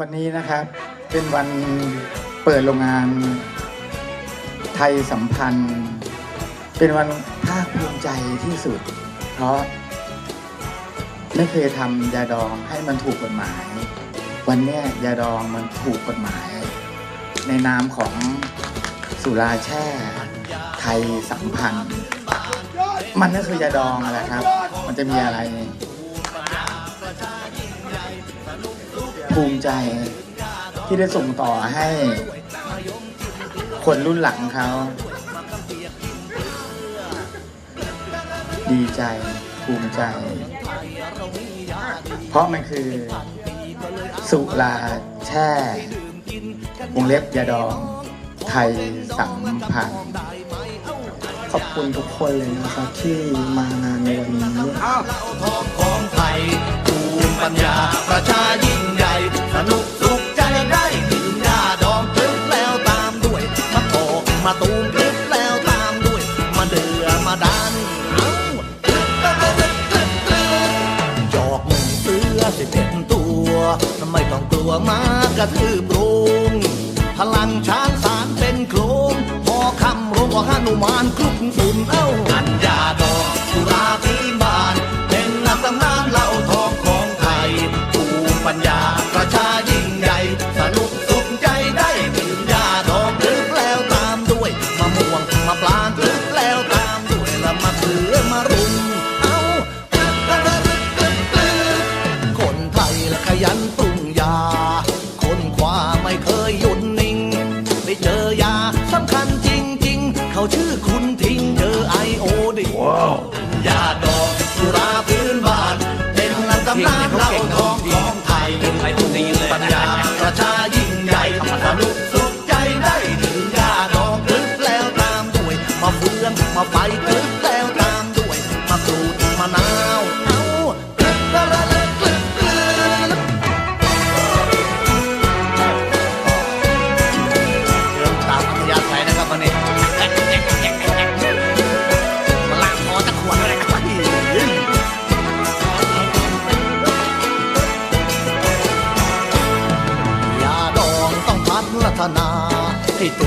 วันนี้นะครับเป็นวันเปิดโรงงานไทยสัมพันธ์ เป็นวันภาคภูมิใจที่สุด เพราะ ไม่เคยทำยาดองให้มันถูกกฎหมาย วันนี้ยยาดองมันถูกกฎหมาย ในนามของสุราแช่ไทยสัมพันธ์ มันก็คือยาดองอะไรครับ มันจะมีอะไร ภูมิใจที่ได้ส่งต่อให้ คนรุ่นหลังเขา ดีใจภูมิใจ เพราะมันคือ สุราแช่วงเล็บยาดอง ไทยสัมพันธ์ขอบคุณทุกคนเลยนะครับ ที่มางานในวันนี้ทองของไทยภูมิปัญญาประชายิ่งใหญ่ สนุกสุขใจได้ดื่มยาดองพลึกแล้วตามด้วยมาโตกมาตูมพลึกแล้วตามด้วยมาเดือมาดันเอ้าพลึกพลึกพลึกพลึกพลึกจอกหนึ่งเสือสิบเอ็ดตัวไม่ต้องกลัวมากระทืบรุงพลังช้างสารเป็นโครงพอคำโรงก็หนุมานคลุกฝุ่นเอ้า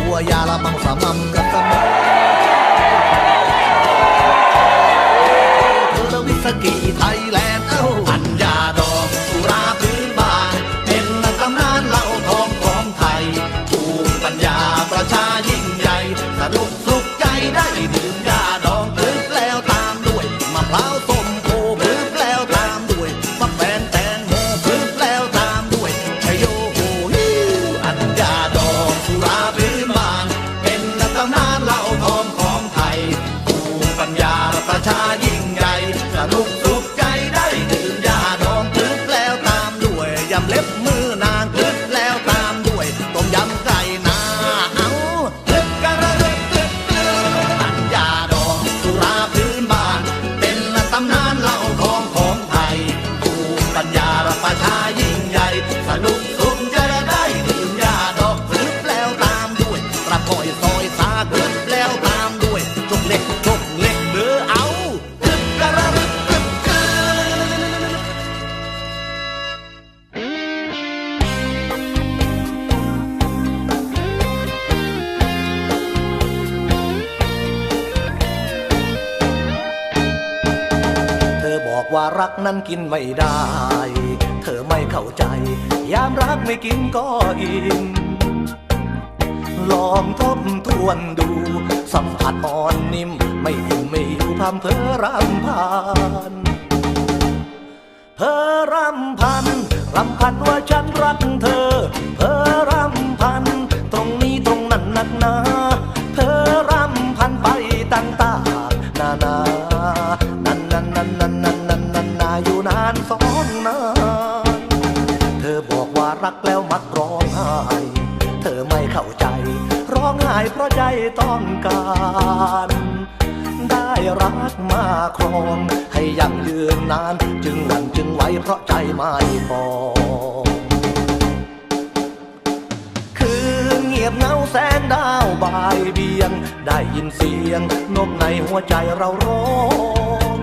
ตัวยาละมังสามำกันเสมอเธอวิสกีไทยแลนด์เอ้า ป รักนั้นกินไม่ได้ เธอไม่เข้าใจ ยามรักไม่กินก็อิ่มลองทบทวนดู สัมผัสอ่อนนิ่ม ไม่อิ่มไม่อยู่พำเพอรำพันเพอรำพันรำพันว่าฉันรักเธอเพอรำพัน ตรงนี้ตรงนั้นนักหนา การได้รักมาครองให้ยั่งยืนนาน จึงหลังจึงไว้เพราะใจไม่พองคือเงียบเงาแสงดาวบายเบียง ได้ยินเสียงนกในหัวใจเราร้อง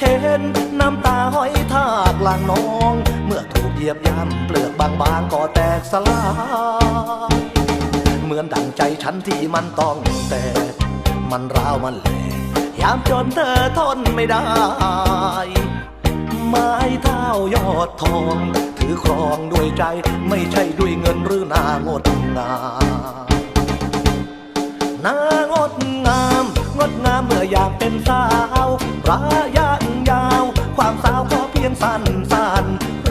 เห็นน้ำตาห้อยทากลางน้อง เมื่อถูกเหยียบย่ำเปลือกบางๆก็แตกสลาย มือนดังใจฉันที่มันต้องแตกมันร้าวมันแหลกยามจนเธอทนไม่ได้ ไม้เท้ายอดทอง ถือครองด้วยใจไม่ใช่ด้วยเงินหรือนางดงามนางดงาม งดงามเมื่ออยากเป็นสาวระยะยาว ความสาวก็เพียงสั้นสั้น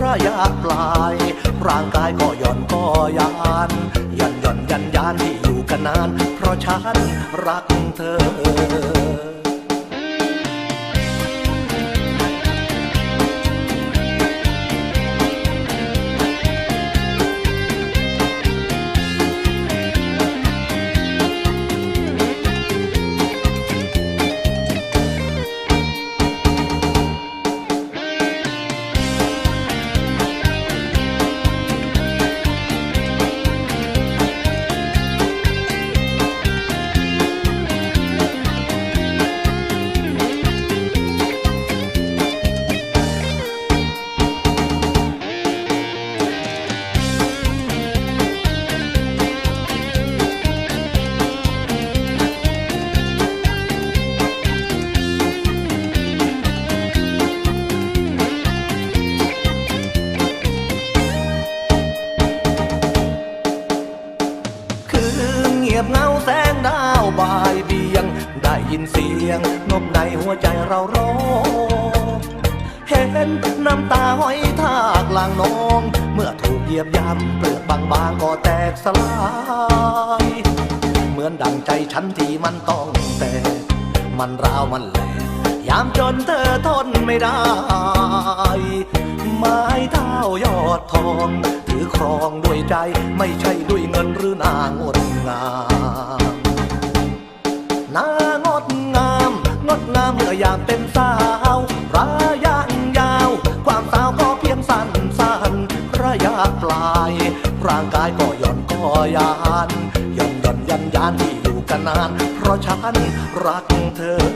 ระยะปลาย ร่างกายก็หย่อนก็ยานหย่อนหย่อนยันานที่อยู่กันนาน เพราะฉันรักเธอ สียงนบในหัวใจเราร้องเห็นน้ำตาห้อยทากลางน้อง เมื่อถูกเหยียบย่ำเปลือกบางๆก็แตกสลาย เหมือนดังใจฉันที่มันต้องแตกมันร้าวมันแหลกยามจนเธอทนไม่ได้ ไม้เท้ายอดทอง ถือครองด้วยใจไม่ใช่ด้วยเงินหรือนางอดงาม อยากเป็นสาวระยะยาว ความสาวก็เพียงสั้นสั้นระยะปลาย ร่างกายก็ย่อนก็ยานย่อนย่อนยันยานที่อยู่กันนาน เพราะฉันรักเธอ